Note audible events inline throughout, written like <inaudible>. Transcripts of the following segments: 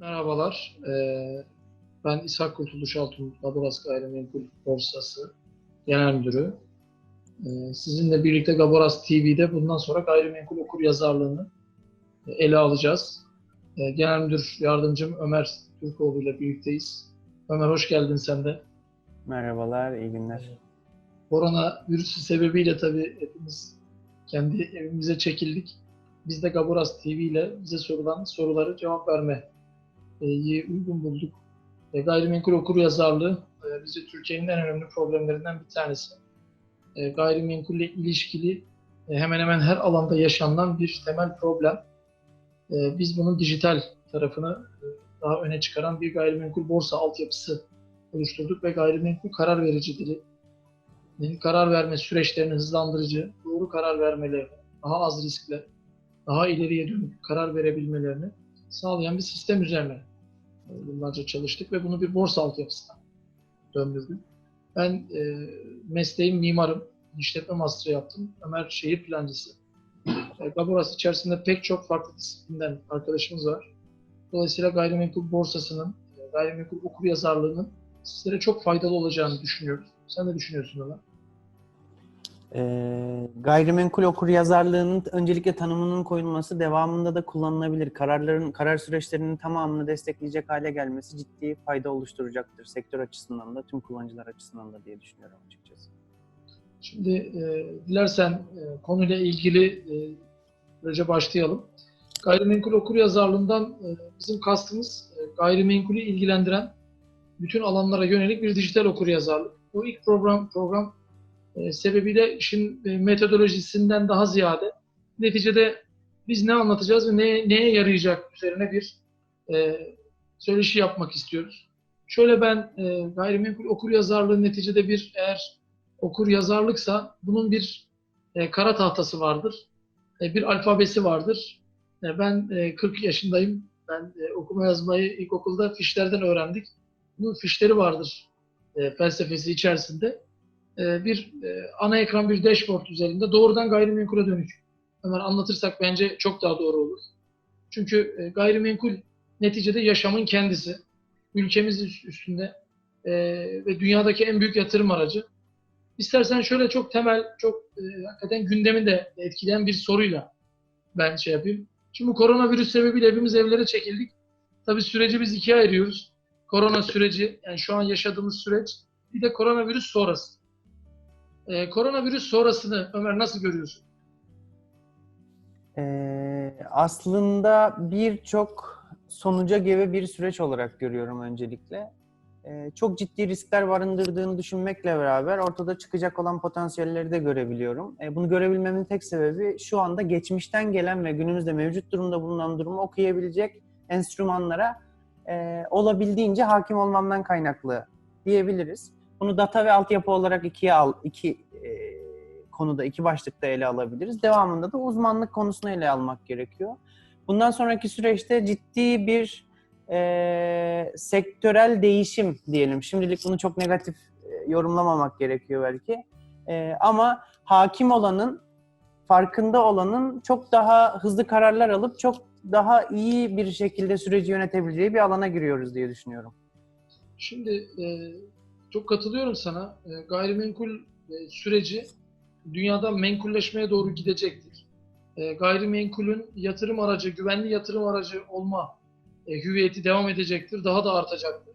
Merhabalar. Ee, ben İshak Kurtuluş Altun, Gaboras Gayrimenkul Borsası Genel Müdürü. Ee, sizinle birlikte Gaboras TV'de bundan sonra gayrimenkul okur yazarlığını e, ele alacağız. Ee, Genel Müdür Yardımcım Ömer Türkoğlu ile birlikteyiz. Ömer hoş geldin sen de. Merhabalar, iyi günler. Korona virüsü sebebiyle tabii hepimiz kendi evimize çekildik. Biz de Gaboras TV ile bize sorulan soruları cevap vermeyi uygun bulduk. E, gayrimenkul okur yazarlığı e, bize Türkiye'nin en önemli problemlerinden bir tanesi. E, gayrimenkulle ilişkili e, hemen hemen her alanda yaşanılan bir temel problem. E, biz bunun dijital tarafını e, daha öne çıkaran bir gayrimenkul borsa altyapısı oluşturduk ve gayrimenkul karar verici dili karar verme süreçlerini hızlandırıcı, doğru karar vermelerini, daha az riskle, daha ileriye dönük karar verebilmelerini sağlayan bir sistem üzerine yıllarca çalıştık ve bunu bir borsa altyapısına döndürdük. Ben e, mesleğim mimarım, işletme master yaptım. Ömer şehir plancısı. E, Gaboras içerisinde pek çok farklı disiplinden arkadaşımız var. Dolayısıyla gayrimenkul borsasının, e, gayrimenkul okur yazarlığının sizlere çok faydalı olacağını düşünüyoruz. Sen ne düşünüyorsun Ömer? Ee, gayrimenkul okur yazarlığının öncelikle tanımının koyulması devamında da kullanılabilir. Kararların, karar süreçlerinin tamamını destekleyecek hale gelmesi ciddi fayda oluşturacaktır. Sektör açısından da, tüm kullanıcılar açısından da diye düşünüyorum açıkçası. Şimdi e, dilersen e, konuyla ilgili e, önce başlayalım. Gayrimenkul okur yazarlığından e, bizim kastımız e, gayrimenkulü ilgilendiren bütün alanlara yönelik bir dijital okur yazarlık. Bu ilk program program e, sebebiyle işin e, metodolojisinden daha ziyade neticede biz ne anlatacağız ve neye, neye yarayacak üzerine bir e, söyleşi yapmak istiyoruz. Şöyle ben e, gayrimenkul okur yazarlığı neticede bir eğer okur yazarlıksa bunun bir e, kara tahtası vardır. E, bir alfabesi vardır. E, ben e, 40 yaşındayım. Ben e, okuma yazmayı ilkokulda fişlerden öğrendik. Bunun fişleri vardır e, felsefesi içerisinde. E, bir e, ana ekran bir dashboard üzerinde doğrudan gayrimenkule dönük. Hemen anlatırsak bence çok daha doğru olur. Çünkü e, gayrimenkul neticede yaşamın kendisi. Ülkemiz üst- üstünde ve dünyadaki en büyük yatırım aracı. İstersen şöyle çok temel, çok hakikaten gündemi de etkileyen bir soruyla ben şey yapayım. Şimdi bu koronavirüs sebebiyle hepimiz evlere çekildik. Tabii süreci biz ikiye ayırıyoruz. Korona süreci, yani şu an yaşadığımız süreç, bir de koronavirüs sonrası. Ee, koronavirüs sonrasını Ömer nasıl görüyorsun? Ee, aslında birçok sonuca gebe bir süreç olarak görüyorum öncelikle. Ee, çok ciddi riskler barındırdığını düşünmekle beraber ortada çıkacak olan potansiyelleri de görebiliyorum. Ee, bunu görebilmemin tek sebebi şu anda geçmişten gelen ve günümüzde mevcut durumda bulunan durumu okuyabilecek enstrümanlara e, olabildiğince hakim olmamdan kaynaklı diyebiliriz. Bunu data ve altyapı olarak ikiye al, iki e, konuda, iki başlıkta ele alabiliriz. Devamında da uzmanlık konusunu ele almak gerekiyor. Bundan sonraki süreçte ciddi bir e, sektörel değişim diyelim. Şimdilik bunu çok negatif e, yorumlamamak gerekiyor belki. E, ama hakim olanın, farkında olanın çok daha hızlı kararlar alıp çok daha iyi bir şekilde süreci yönetebileceği bir alana giriyoruz diye düşünüyorum. Şimdi e, çok katılıyorum sana. E, gayrimenkul e, süreci dünyada menkulleşmeye doğru gidecektir. E, gayrimenkulün yatırım aracı, güvenli yatırım aracı olma e, hüviyeti devam edecektir, daha da artacaktır.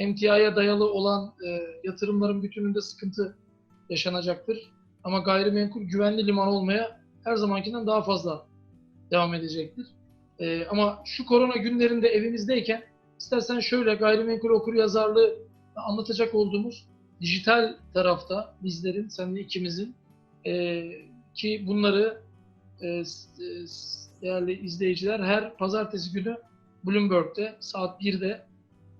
MTI'ye dayalı olan e, yatırımların bütününde sıkıntı yaşanacaktır. Ama gayrimenkul güvenli liman olmaya her zamankinden daha fazla devam edecektir. E, ama şu korona günlerinde evimizdeyken istersen şöyle gayrimenkul okur yazarlığı anlatacak olduğumuz dijital tarafta bizlerin, seninle ikimizin e, ki bunları e, e, değerli izleyiciler her pazartesi günü Bloomberg'de saat 1'de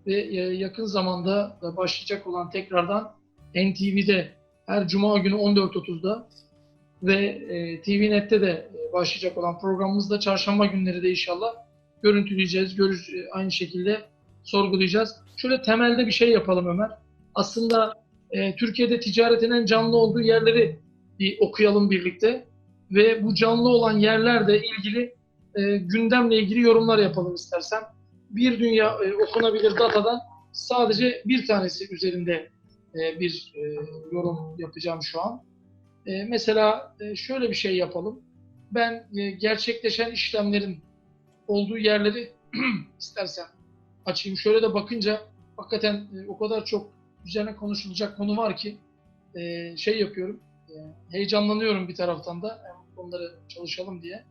ve e, yakın zamanda da başlayacak olan tekrardan NTV'de her cuma günü 14.30'da ve e, TVNet'te de e, başlayacak olan programımızda çarşamba günleri de inşallah görüntüleyeceğiz, görüş, aynı şekilde sorgulayacağız. Şöyle temelde bir şey yapalım Ömer. Aslında e, Türkiye'de ticaretin en canlı olduğu yerleri bir okuyalım birlikte ve bu canlı olan yerlerle ilgili e, gündemle ilgili yorumlar yapalım istersen. bir dünya e, okunabilir datadan sadece bir tanesi üzerinde e, bir e, yorum yapacağım şu an. E, mesela e, şöyle bir şey yapalım. Ben e, gerçekleşen işlemlerin olduğu yerleri <clears throat> istersen açayım. Şöyle de bakınca hakikaten e, o kadar çok üzerine konuşulacak konu var ki e, şey yapıyorum. e, heyecanlanıyorum bir taraftan da hem onları çalışalım diye.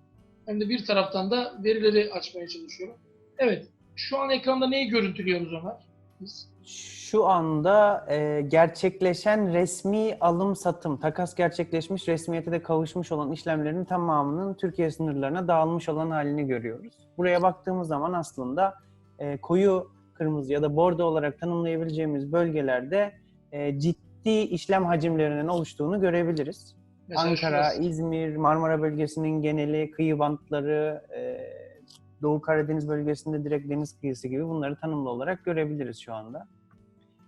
Hem de bir taraftan da verileri açmaya çalışıyorum. Evet. Şu an ekranda neyi görüntülüyoruz Ömer? Biz. Şu anda e, gerçekleşen resmi alım satım, takas gerçekleşmiş, resmiyete de kavuşmuş olan işlemlerin tamamının Türkiye sınırlarına dağılmış olan halini görüyoruz. Buraya baktığımız zaman aslında e, koyu kırmızı ya da bordo olarak tanımlayabileceğimiz bölgelerde e, ciddi işlem hacimlerinin oluştuğunu görebiliriz. Mesela Ankara, şurası. İzmir, Marmara bölgesinin geneli, kıyı bantları, e, Doğu Karadeniz bölgesinde direkt deniz kıyısı gibi bunları tanımlı olarak görebiliriz şu anda.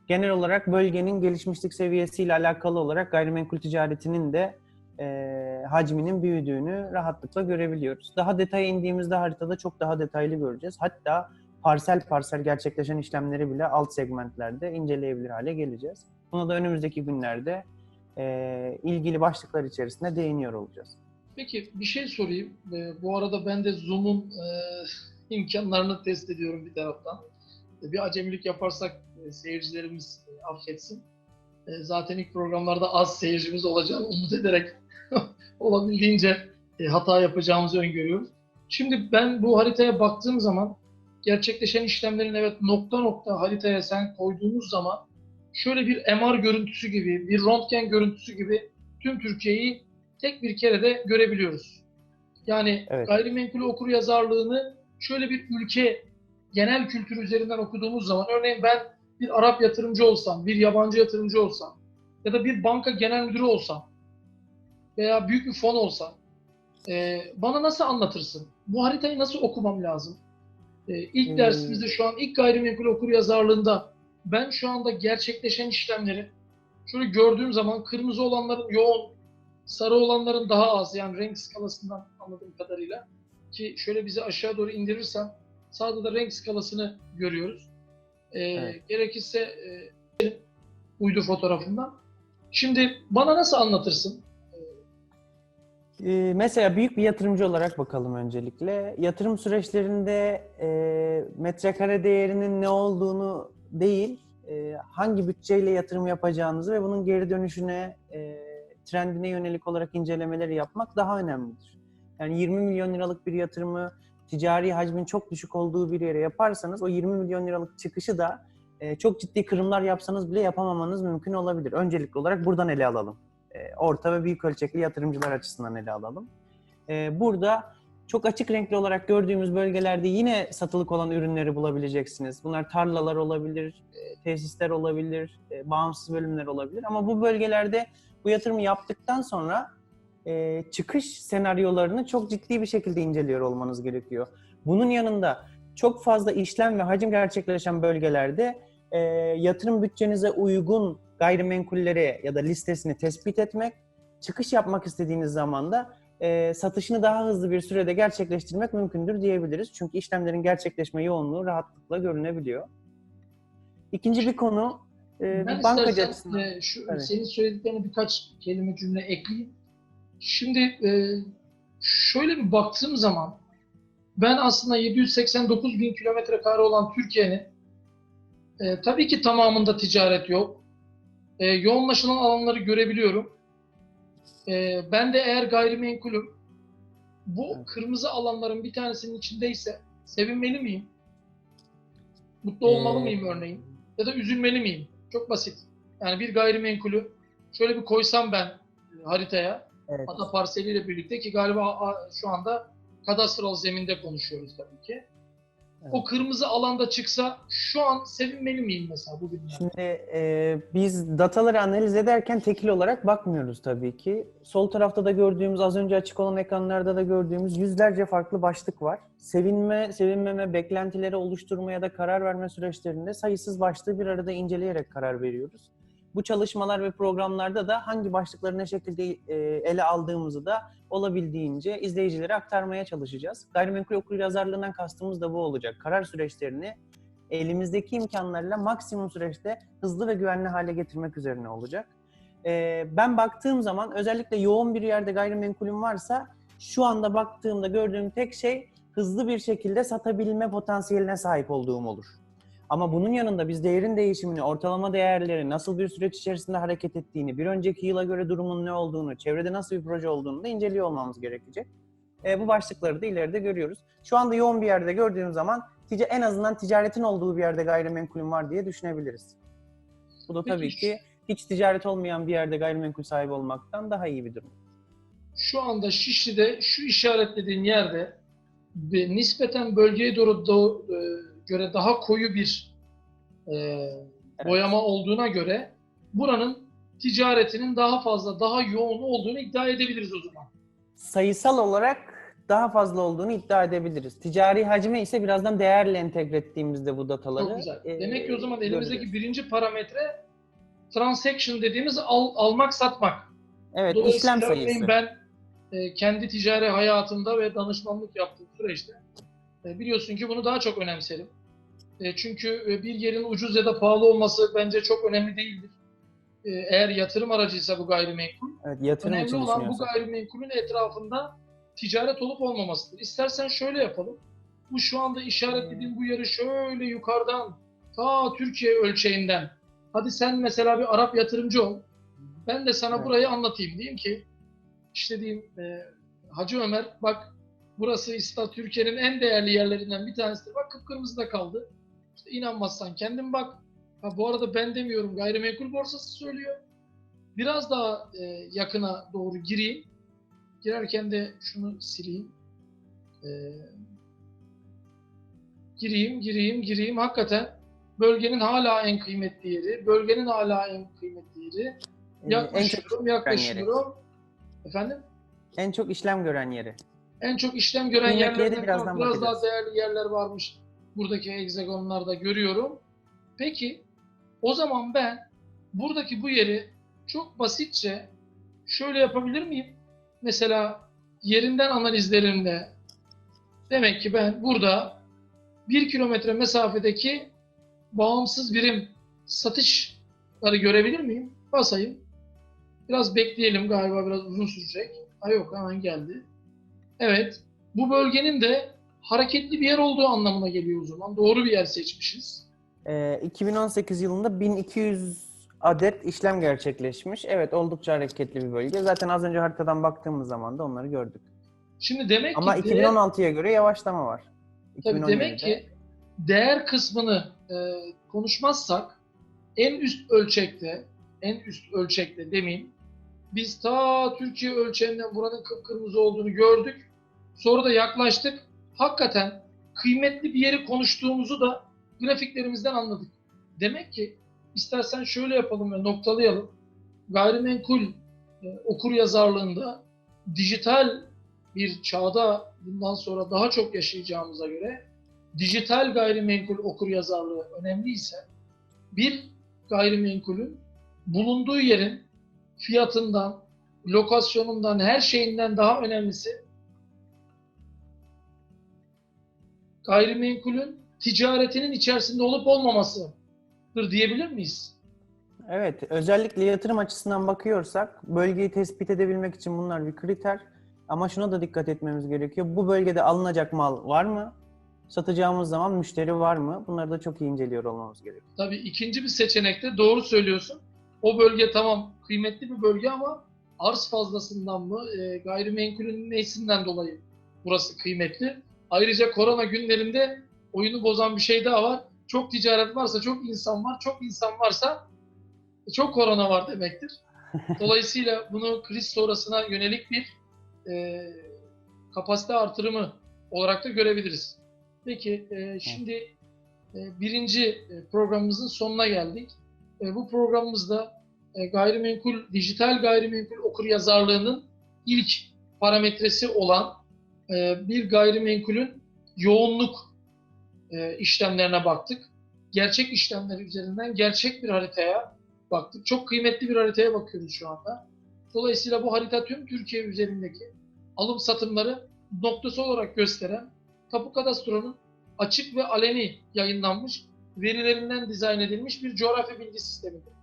Genel olarak bölgenin gelişmişlik seviyesiyle alakalı olarak gayrimenkul ticaretinin de e, hacminin büyüdüğünü rahatlıkla görebiliyoruz. Daha detaya indiğimizde haritada çok daha detaylı göreceğiz. Hatta parsel parsel gerçekleşen işlemleri bile alt segmentlerde inceleyebilir hale geleceğiz. Buna da önümüzdeki günlerde e, ilgili başlıklar içerisinde değiniyor olacağız. Peki bir şey sorayım. Ee, bu arada ben de Zoom'un e, imkanlarını test ediyorum bir taraftan. E, bir acemilik yaparsak e, seyircilerimiz e, affetsin. E, zaten ilk programlarda az seyircimiz olacağını umut ederek <laughs> olabildiğince e, hata yapacağımızı öngörüyoruz. Şimdi ben bu haritaya baktığım zaman gerçekleşen işlemlerin evet nokta nokta haritaya sen koyduğumuz zaman şöyle bir MR görüntüsü gibi, bir röntgen görüntüsü gibi tüm Türkiye'yi tek bir kere de görebiliyoruz. Yani Evet. gayrimenkul okur yazarlığını şöyle bir ülke genel kültür üzerinden okuduğumuz zaman örneğin ben bir Arap yatırımcı olsam, bir yabancı yatırımcı olsam ya da bir banka genel müdürü olsam veya büyük bir fon olsam e, bana nasıl anlatırsın? Bu haritayı nasıl okumam lazım? E, ilk Hmm. dersimizde şu an ilk gayrimenkul okur yazarlığında ben şu anda gerçekleşen işlemleri şöyle gördüğüm zaman kırmızı olanların yoğun, sarı olanların daha az yani renk skalasından anladığım kadarıyla ki şöyle bizi aşağı doğru indirirsem sağda da renk skalasını görüyoruz. Ee, Evet. Gerekirse e, uydu fotoğrafından. Şimdi bana nasıl anlatırsın? Ee, mesela büyük bir yatırımcı olarak bakalım öncelikle. Yatırım süreçlerinde e, metrekare değerinin ne olduğunu değil, e, hangi bütçeyle yatırım yapacağınızı ve bunun geri dönüşüne, e, trendine yönelik olarak incelemeleri yapmak daha önemlidir. Yani 20 milyon liralık bir yatırımı ticari hacmin çok düşük olduğu bir yere yaparsanız o 20 milyon liralık çıkışı da çok ciddi kırımlar yapsanız bile yapamamanız mümkün olabilir. Öncelikli olarak buradan ele alalım e, orta ve büyük ölçekli yatırımcılar açısından ele alalım. E, Burada çok açık renkli olarak gördüğümüz bölgelerde yine satılık olan ürünleri bulabileceksiniz. Bunlar tarlalar olabilir, e, tesisler olabilir, bağımsız bölümler olabilir. Ama bu bölgelerde bu yatırımı yaptıktan sonra çıkış senaryolarını çok ciddi bir şekilde inceliyor olmanız gerekiyor. Bunun yanında çok fazla işlem ve hacim gerçekleşen bölgelerde yatırım bütçenize uygun gayrimenkulleri ya da listesini tespit etmek, çıkış yapmak istediğiniz zaman da e, satışını daha hızlı bir sürede gerçekleştirmek mümkündür diyebiliriz. Çünkü işlemlerin gerçekleşme yoğunluğu rahatlıkla görünebiliyor. İkinci bir konu e, Ben bankacı açısından. e, şu, Evet. senin söylediklerine birkaç kelime cümle ekleyeyim. Şimdi e, şöyle bir baktığım zaman ben aslında 789 bin kilometre kare olan Türkiye'nin e, tabii ki tamamında ticaret yok. E, yoğunlaşılan alanları görebiliyorum. E, ben de eğer gayrimenkulüm bu Evet. kırmızı alanların bir tanesinin içindeyse sevinmeli miyim? Mutlu olmalı Ee, mıyım örneğin? Ya da üzülmeli miyim? Çok basit. Yani bir gayrimenkulü şöyle bir koysam ben e, haritaya, Evet. ada parseliyle birlikte ki galiba şu anda kadastral zeminde konuşuyoruz tabii ki. Evet. O kırmızı alanda çıksa şu an sevinmeli miyim mesela bugün? Şimdi e, biz dataları analiz ederken tekil olarak bakmıyoruz tabii ki. Sol tarafta da gördüğümüz, az önce açık olan ekranlarda da gördüğümüz yüzlerce farklı başlık var. Sevinme, sevinmeme, beklentileri oluşturma ya da karar verme süreçlerinde sayısız başlığı bir arada inceleyerek karar veriyoruz. Bu çalışmalar ve programlarda da hangi başlıkları ne şekilde e, ele aldığımızı da olabildiğince izleyicilere aktarmaya çalışacağız. Gayrimenkul okuryazarlığından kastımız da bu olacak. Karar süreçlerini elimizdeki imkanlarla maksimum süreçte hızlı ve güvenli hale getirmek üzerine olacak. Ee, ben baktığım zaman özellikle yoğun bir yerde gayrimenkulüm varsa şu anda baktığımda gördüğüm tek şey hızlı bir şekilde satabilme potansiyeline sahip olduğum olur. Ama bunun yanında biz değerin değişimini, ortalama değerleri, nasıl bir süreç içerisinde hareket ettiğini, bir önceki yıla göre durumun ne olduğunu, çevrede nasıl bir proje olduğunu da inceliyor olmamız gerekecek. Ee, bu başlıkları da ileride görüyoruz. Şu anda yoğun bir yerde gördüğüm zaman tica- en azından ticaretin olduğu bir yerde gayrimenkulüm var diye düşünebiliriz. Bu da tabii Peki, ki hiç ticaret olmayan bir yerde gayrimenkul sahibi olmaktan daha iyi bir durum. Şu anda Şişli'de şu işaretlediğin yerde ve nispeten bölgeye doğru do- e, göre daha koyu bir e, boyama olduğuna göre buranın ticaretinin daha fazla, daha yoğun olduğunu iddia edebiliriz o zaman. Sayısal olarak daha fazla olduğunu iddia edebiliriz. Ticari hacme ise birazdan değerle entegre ettiğimizde bu dataları Çok güzel. e, Demek ki o zaman elimizdeki göreceğiz. birinci parametre transaction dediğimiz al, almak satmak. Evet, Dolayısıyla işlem sayısı. Ben e, kendi ticari hayatımda ve danışmanlık yaptığım süreçte e, biliyorsun ki bunu daha çok önemserim. E, çünkü e, bir yerin ucuz ya da pahalı olması bence çok önemli değildir. E, eğer yatırım aracıysa bu gayrimenkul, Evet, yatırım önemli olan bu gayrimenkulün etrafında ticaret olup olmamasıdır. İstersen şöyle yapalım. Bu şu anda işaretlediğim bu yeri şöyle yukarıdan ta Türkiye ölçeğinden. Hadi sen mesela bir Arap yatırımcı ol. Ben de sana Evet. burayı anlatayım. Diyeyim ki işte diyeyim e, Hacı Ömer bak burası İsta Türkiye'nin en değerli yerlerinden bir tanesidir. Bak kıpkırmızıda kaldı. İşte inanmazsan kendin bak. Ha, bu arada ben demiyorum gayrimenkul borsası söylüyor. Biraz daha e, yakına doğru gireyim. Girerken de şunu sileyim. E, gireyim, gireyim, gireyim. Hakikaten bölgenin hala en kıymetli yeri. Bölgenin hala en kıymetli yeri. Yaklaşıyorum, yaklaşıyorum. Efendim? en çok işlem gören yeri. En çok işlem gören Kıymetliye de yerlerden biraz daha değerli yerler varmış. Buradaki hexagonlarda görüyorum. Peki o zaman ben buradaki bu yeri çok basitçe şöyle yapabilir miyim? Mesela yerinden analizlerimle demek ki ben burada bir kilometre mesafedeki bağımsız birim satışları görebilir miyim? Basayım. Biraz bekleyelim galiba biraz uzun sürecek. Ha yok hemen geldi. Evet. Bu bölgenin de hareketli bir yer olduğu anlamına geliyor o zaman. Doğru bir yer seçmişiz. Ee, 2018 yılında 1200 adet işlem gerçekleşmiş. Evet, oldukça hareketli bir bölge. Zaten az önce haritadan baktığımız zaman da onları gördük. Şimdi demek Ama ki değer, 2016'ya göre yavaşlama var. tabii demek 2017'de. ki değer kısmını e, konuşmazsak en üst ölçekte en üst ölçekte demeyeyim biz ta Türkiye ölçeğinden buranın kıpkırmızı olduğunu gördük. Sonra da yaklaştık. Hakikaten kıymetli bir yeri konuştuğumuzu da grafiklerimizden anladık. Demek ki istersen şöyle yapalım ve noktalayalım. Gayrimenkul e, okur yazarlığında dijital bir çağda bundan sonra daha çok yaşayacağımıza göre dijital gayrimenkul okur yazarlığı önemliyse bir gayrimenkulün bulunduğu yerin fiyatından, lokasyonundan, her şeyinden daha önemlisi gayrimenkulün ticaretinin içerisinde olup olmamasıdır diyebilir miyiz? Evet, özellikle yatırım açısından bakıyorsak bölgeyi tespit edebilmek için bunlar bir kriter. Ama şuna da dikkat etmemiz gerekiyor. Bu bölgede alınacak mal var mı? Satacağımız zaman müşteri var mı? Bunları da çok iyi inceliyor olmamız gerekiyor. Tabii ikinci bir seçenekte doğru söylüyorsun. O bölge tamam kıymetli bir bölge ama arz fazlasından mı, e, gayrimenkulün neysinden dolayı burası kıymetli. Ayrıca korona günlerinde oyunu bozan bir şey daha var. Çok ticaret varsa çok insan var, çok insan varsa çok korona var demektir. <laughs> Dolayısıyla bunu kriz sonrasına yönelik bir e, kapasite artırımı olarak da görebiliriz. Peki e, şimdi e, birinci e, programımızın sonuna geldik. E, bu programımızda e, gayrimenkul, dijital gayrimenkul okur yazarlığının ilk parametresi olan e, bir gayrimenkulün yoğunluk e, işlemlerine baktık. Gerçek işlemler üzerinden gerçek bir haritaya baktık. Çok kıymetli bir haritaya bakıyoruz şu anda. Dolayısıyla bu harita tüm Türkiye üzerindeki alım satımları noktası olarak gösteren Tapu Kadastro'nun açık ve aleni yayınlanmış verilerinden dizayn edilmiş bir coğrafya bilgi sistemidir.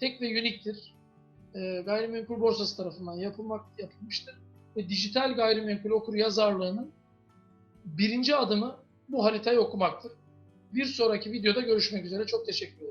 Tek ve uniktir. E, gayrimenkul borsası tarafından yapılmak yapılmıştır ve dijital gayrimenkul okur yazarlığının birinci adımı bu haritayı okumaktır. Bir sonraki videoda görüşmek üzere. Çok teşekkür ederiz.